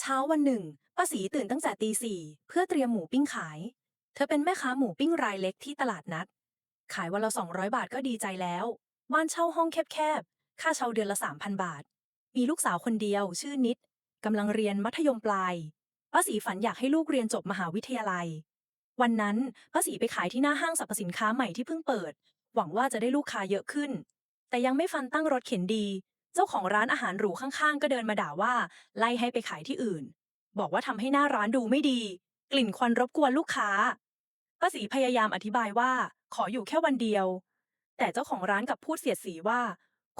เช้าวันหนึ่งป้าสีตื่นตั้งแต่ตีสี่เพื่อเตรียมหมูปิ้งขาย เธอเป็นแม่ค้าหมูปิ้งรายเล็กที่ตลาดนัด ขายวันละ200บาทก็ดีใจแล้ว บ้านเช่าห้องแคบๆ ค่าเช่าเดือนละ3,000บาท มีลูกสาวคนเดียว ชื่อนิดกำลังเรียนมัธยมปลายป้าสีฝันอยากให้ลูกเรียนจบมหาวิทยาลัย วันนั้นป้าสีไปขายที่หน้าห้างสรรพสินค้าใหม่ที่เพิ่งเปิด หวังว่าจะได้ลูกค้าเยอะขึ้น แต่ยังไม่ฟันตั้งรถเข็นดี เจ้าของร้านอาหารหรูข้างๆ ก็เดินมาด่าว่า ไล่ให้ไปขายที่อื่น บอกว่าทำให้หน้าร้านดูไม่ดี กลิ่นควันรบกวนลูกค้าป้าสีพยายามอธิบายว่า ขออยู่แค่วันเดียว แต่เจ้าของร้านกลับพูดเสียดสีว่า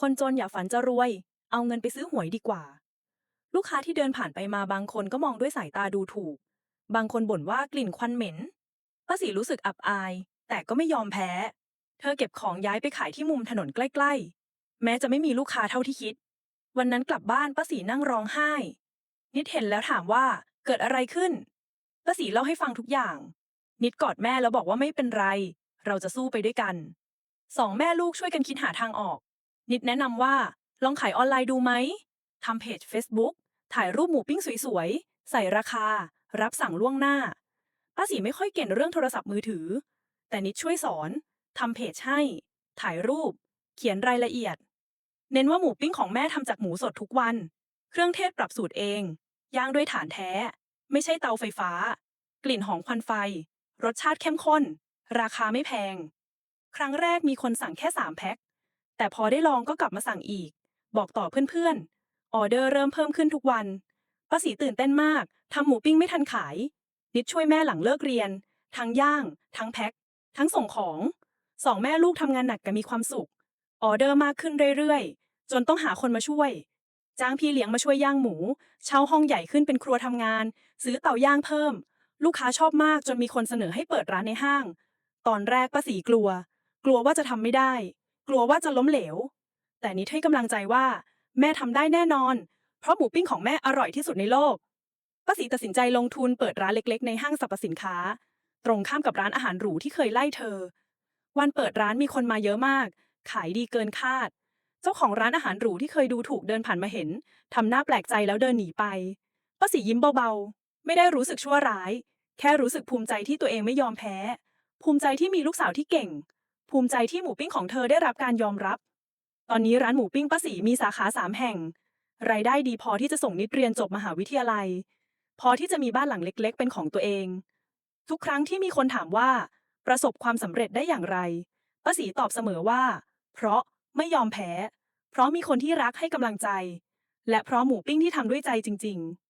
คนจนอย่าฝันจะรวย เอาเงินไปซื้อหวยดีกว่า ลูกค้าที่เดินผ่านไปมาบางคนก็มองด้วยสายตาดูถูก บางคนบ่นว่ากลิ่นควันเหม็นป้าสีรู้สึกอับอาย แต่ก็ไม่ยอมแพ้ เธอเก็บของย้ายไปขายที่มุมถนนใกล้ๆ แม้จะไม่มีลูกค้าเท่าที่คิด วันนั้นกลับบ้านป้าสีนั่งร้องไห้ นิดเห็นแล้วถามว่าเกิดอะไรขึ้นป้าสีเล่าให้ฟังทุกอย่าง นิดกอดแม่แล้วบอกว่าไม่เป็นไร เราจะสู้ไปด้วยกันสองแม่ลูกช่วยกันคิดหาทางออก นิดแนะนำว่าลองขายออนไลน์ดูไหมทำเพจ Facebook ถ่ายรูปหมูปิ้งสวยๆ ใส่ราคา รับสั่งล่วงหน้าป้าสีไม่ค่อยเก่งเรื่องโทรศัพท์มือถือ แต่นิดช่วยสอนทำเพจให้ ถ่ายรูป เขียนรายละเอียด เน้นว่าหมูปิ้งของแม่ทำจากหมูสดทุกวัน เครื่องเทศปรับสูตรเอง ย่างด้วยถ่านแท้ ไม่ใช่เตาไฟฟ้า กลิ่นหอมควันไฟ รสชาติเข้มข้น ราคาไม่แพง ครั้งแรกมีคนสั่งแค่สามแพ็ค แต่พอได้ลองก็กลับมาสั่งอีก บอกต่อเพื่อนๆ ออเดอร์เริ่มเพิ่มขึ้นทุกวันป้าสีตื่นเต้นมากทำหมูปิ้งไม่ทันขาย นิดช่วยแม่หลังเลิกเรียน ทั้งย่าง ทั้งแพ็ค ทั้งส่งของ สองแม่ลูกทำงานหนักกันมีความสุข ออเดอร์มากขึ้นเรื่อยๆ จนต้องหาคนมาช่วย จ้างพี่เลี้ยงมาช่วยย่างหมู เช่าห้องใหญ่ขึ้นเป็นครัวทำงาน ซื้อเตาย่างเพิ่ม ลูกค้าชอบมากจนมีคนเสนอให้เปิดร้านในห้าง ตอนแรกป้าสีกลัว กลัวว่าจะทำไม่ได้ กลัวว่าจะล้มเหลว แต่นิดให้กำลังใจว่า แม่ทำได้แน่นอน เพราะหมูปิ้งของแม่อร่อยที่สุดในโลกป้าสีตัดสินใจลงทุนเปิดร้านเล็ก ๆ ในห้างสรรพสินค้า ตรงข้ามกับร้านอาหารหรูที่เคยไล่เธอ วันเปิดร้านมีคนมาเยอะมาก ขายดีเกินคาด เจ้าของร้านอาหารหรูที่เคยดูถูกเดินผ่านมาเห็น ทำหน้าแปลกใจแล้วเดินหนีไปป้าสียิ้มเบาๆ ไม่ได้รู้สึกชั่วร้าย แค่รู้สึกภูมิใจที่ตัวเองไม่ยอมแพ้ ภูมิใจที่มีลูกสาวที่เก่ง ภูมิใจที่หมูปิ้งของเธอได้รับการยอมรับ ตอนนี้ร้านหมูปิ้งป้าสีมีสาขาสามแห่ง รายได้ดีพอที่จะส่งนิดเรียนจบมหาวิทยาลัย พอที่จะมีบ้านหลังเล็ก ๆ เป็นของตัวเอง ทุกครั้งที่มีคนถามว่า ประสบความสำเร็จได้อย่างไรป้าสีตอบเสมอว่า เพราะไม่ยอมแพ้ เพราะมีคนที่รักให้กำลังใจ และเพราะหมูปิ้งที่ทำด้วยใจจริง ๆ